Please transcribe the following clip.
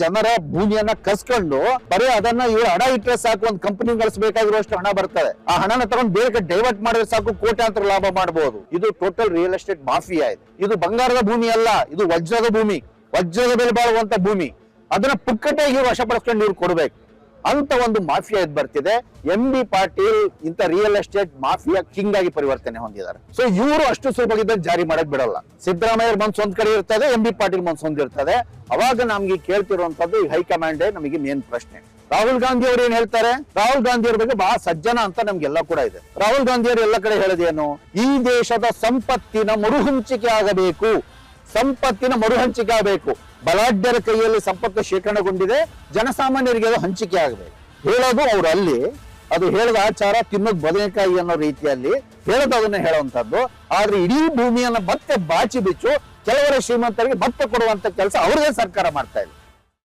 ಜನರ ಭೂಮಿಯನ್ನ ಕಸ್ಕೊಂಡು ಬರೀ ಅದನ್ನ ಇವ್ರು ಹಣ ಇಟ್ಟರೆ ಸಾಕು, ಒಂದು ಕಂಪನಿ ಗಳಿಸಬೇಕಾಗಿರುವಷ್ಟು ಹಣ ಬರ್ತದೆ. ಆ ಹಣನ ತಗೊಂಡು ಬೇರೆ ಡೈವರ್ಟ್ ಮಾಡಿದ್ರೆ ಸಾಕು, ಕೋಟ್ಯಾಂತರ ಲಾಭ ಮಾಡಬಹುದು ಇದು ಟೋಟಲ್ ರಿಯಲ್ ಎಸ್ಟೇಟ್ ಮಾಫಿಯಾ ಇದೆ. ಇದು ಬಂಗಾರದ ಭೂಮಿ ಅಲ್ಲ, ಇದು ವಜ್ರದ ಭೂಮಿ. ವಜ್ರದ ಬೆಲೆ ಬಾಳುವಂತ ಭೂಮಿ. ಅದನ್ನ ಪುಕ್ಕಟೆಗೆ ಇವ್ರು ವಶಪಡಿಸ್ಕೊಂಡು ಇವ್ರು ಕೊಡ್ಬೇಕು. ಅಂತ ಒಂದು ಮಾಫಿಯಾ ಇದ್ ಬರ್ತಿದೆ. ಎಂ ಬಿ ಪಾಟೀಲ್ ಇಂತ ರಿಯಲ್ ಎಸ್ಟೇಟ್ ಮಾಫಿಯಾ ಕಿಂಗ್ ಆಗಿ ಪರಿವರ್ತನೆ ಹೊಂದಿದ್ದಾರೆ. ಸೊ ಇವರು ಅಷ್ಟು ಸುಲಭವಾಗಿ ಜಾರಿ ಮಾಡಕ್ ಬಿಡಲ್ಲ. ಸಿದ್ದರಾಮಯ್ಯ ಮನ್ಸು ಒಂದ್ ಕಡೆ ಇರ್ತದೆ ಎಂ ಬಿ ಪಾಟೀಲ್ ಮನ್ಸ್ ಒಂದ್ ಇರ್ತದೆ. ಅವಾಗ ನಮ್ಗೆ ಕೇಳ್ತಿರುವಂತದ್ದು ಈ ಹೈಕಮಾಂಡೇ ನಮಗೆ ಮೇನ್ ಪ್ರಶ್ನೆ. ರಾಹುಲ್ ಗಾಂಧಿ ಅವರು ಏನ್ ಹೇಳ್ತಾರೆ? ರಾಹುಲ್ ಗಾಂಧಿ ಅವ್ರ ಬಗ್ಗೆ ಬಹಳ ಸಜ್ಜನ ಅಂತ ನಮ್ಗೆಲ್ಲ ಕೂಡ ಇದೆ. ರಾಹುಲ್ ಗಾಂಧಿ ಅವರು ಎಲ್ಲ ಕಡೆ ಹೇಳದೇನು? ಈ ದೇಶದ ಸಂಪತ್ತಿನ ಮರುಹಂಚಿಕೆ ಆಗಬೇಕು. ಸಂಪತ್ತಿನ ಮರುಹಂಚಿಕೆ ಆಗಬೇಕು. ಬಲಾಢ್ಯರ ಕೈಯಲ್ಲಿ ಸಂಪರ್ಕ ಶೇಖರಣೆಗೊಂಡಿದೆ, ಜನಸಾಮಾನ್ಯರಿಗೆ ಅದು ಹಂಚಿಕೆ ಆಗಬೇಕು. ಹೇಳೋದು ಅವ್ರು ಅಲ್ಲಿ, ಅದು ಹೇಳದ ಆಚಾರ ತಿನ್ನೋದು ಬದನೆಕಾಯಿ ಅನ್ನೋ ರೀತಿಯಲ್ಲಿ ಹೇಳೋದು ಅದನ್ನ ಹೇಳುವಂತದ್ದು ಆದ್ರೆ ಇಡೀ ಭೂಮಿಯನ್ನ ಮತ್ತೆ ಬಾಚಿ ಬಿಚ್ಚು ಕೆಲವರ ಶ್ರೀಮಂತರಿಗೆ ಮತ್ತೆ ಕೊಡುವಂತ ಕೆಲಸ ಅವ್ರದೇ ಸರ್ಕಾರ ಮಾಡ್ತಾ ಇದೆ.